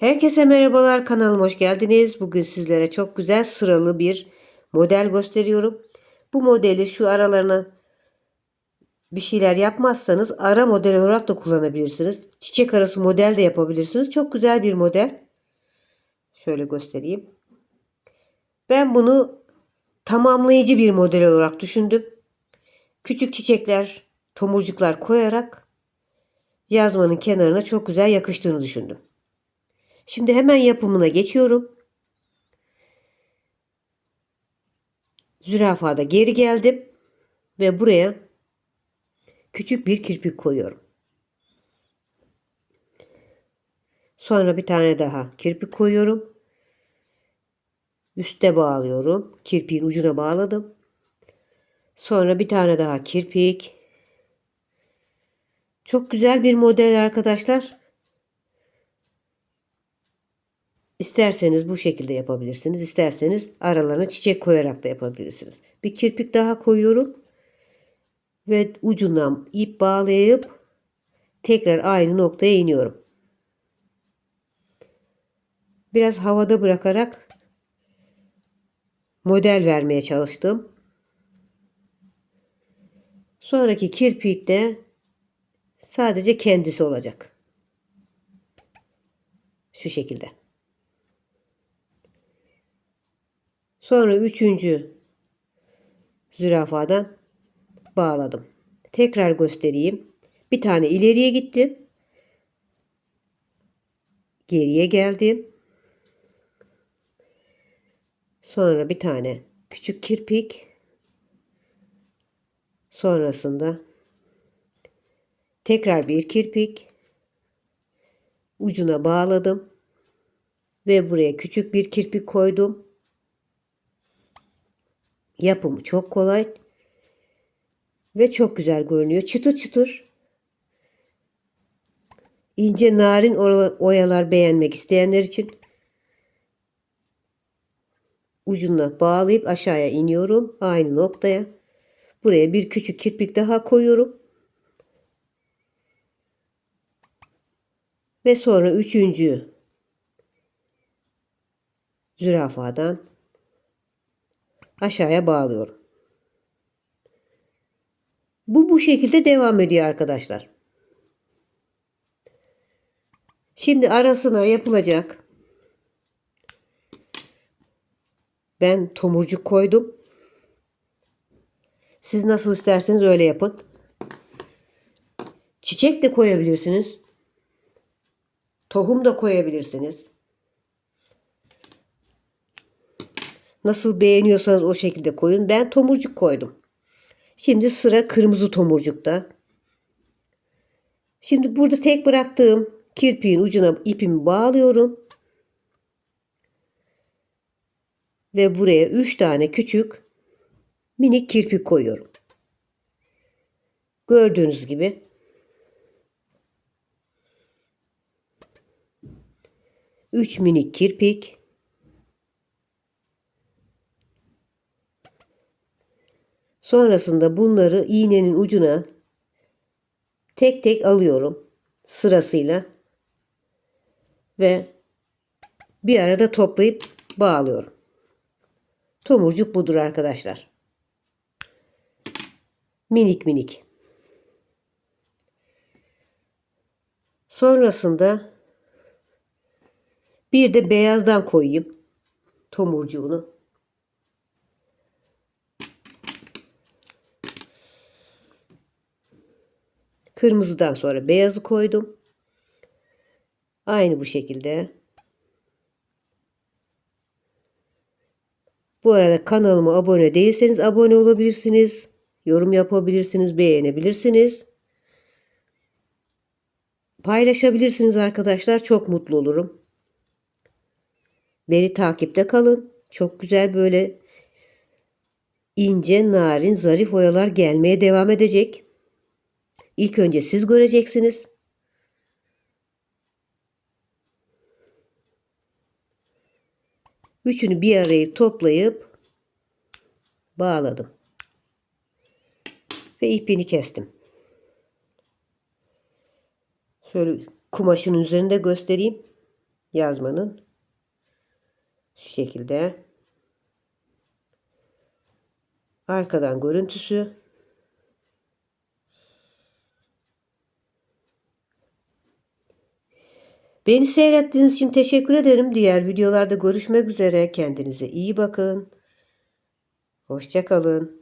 Herkese merhabalar kanalıma hoş geldiniz. Bugün sizlere çok güzel sıralı bir model gösteriyorum. Bu modeli şu aralarına bir şeyler yapmazsanız ara model olarak da kullanabilirsiniz. Çiçek arası model de yapabilirsiniz. Çok güzel bir model. Şöyle göstereyim. Ben bunu tamamlayıcı bir model olarak düşündüm. Küçük çiçekler, tomurcuklar koyarak yazmanın kenarına çok güzel yakıştığını düşündüm. Şimdi hemen yapımına geçiyorum. Zürafada geri geldim ve buraya küçük bir kirpik koyuyorum. Sonra bir tane daha kirpik koyuyorum. Üste bağlıyorum. Kirpiğin ucuna bağladım. Sonra bir tane daha kirpik. Çok güzel bir model arkadaşlar. İsterseniz bu şekilde yapabilirsiniz. İsterseniz aralarına çiçek koyarak da yapabilirsiniz. Bir kirpik daha koyuyorum. Ve ucundan ip bağlayıp tekrar aynı noktaya iniyorum. Biraz havada bırakarak model vermeye çalıştım. Sonraki kirpik de sadece kendisi olacak. Şu şekilde. Sonra üçüncü zürafadan bağladım. Tekrar göstereyim. Bir tane ileriye gittim. Geriye geldim. Sonra bir tane küçük kirpik. Sonrasında tekrar bir kirpik. Ucuna bağladım. Ve buraya küçük bir kirpik koydum. Yapımı çok kolay ve çok güzel görünüyor. Çıtır çıtır. İnce narin oyalar beğenmek isteyenler için ucuna bağlayıp aşağıya iniyorum. Aynı noktaya. Buraya bir küçük kirpik daha koyuyorum. Ve sonra üçüncü zürafadan aşağıya bağlıyorum. Bu bu şekilde devam ediyor arkadaşlar. Şimdi arasına yapılacak. Ben tomurcuk koydum. Siz nasıl isterseniz öyle yapın. Çiçek de koyabilirsiniz. Tohum da koyabilirsiniz. Nasıl beğeniyorsanız o şekilde koyun. Ben tomurcuk koydum. Şimdi sıra kırmızı tomurcukta. Şimdi burada tek bıraktığım kirpiğin ucuna ipimi bağlıyorum. Ve buraya 3 tane küçük minik kirpik koyuyorum. Gördüğünüz gibi üç minik kirpik Sonrasında bunları iğnenin ucuna tek tek alıyorum sırasıyla ve bir arada toplayıp bağlıyorum. Tomurcuk budur arkadaşlar. Minik minik. Sonrasında bir de beyazdan koyayım tomurcuğunu. Kırmızıdan sonra beyazı koydum. Aynı bu şekilde. Bu arada kanalıma abone değilseniz abone olabilirsiniz. Yorum yapabilirsiniz, beğenebilirsiniz. Paylaşabilirsiniz arkadaşlar. Çok mutlu olurum. Beni takipte kalın. Çok güzel böyle ince, narin, zarif oyalar gelmeye devam edecek. İlk önce siz göreceksiniz. Üçünü bir araya toplayıp bağladım. Ve ipini kestim. Şöyle kumaşın üzerinde göstereyim. yazmanın. Şu şekilde. Arkadan görüntüsü. Beni seyrettiğiniz için teşekkür ederim. Diğer videolarda görüşmek üzere. Kendinize iyi bakın. Hoşçakalın.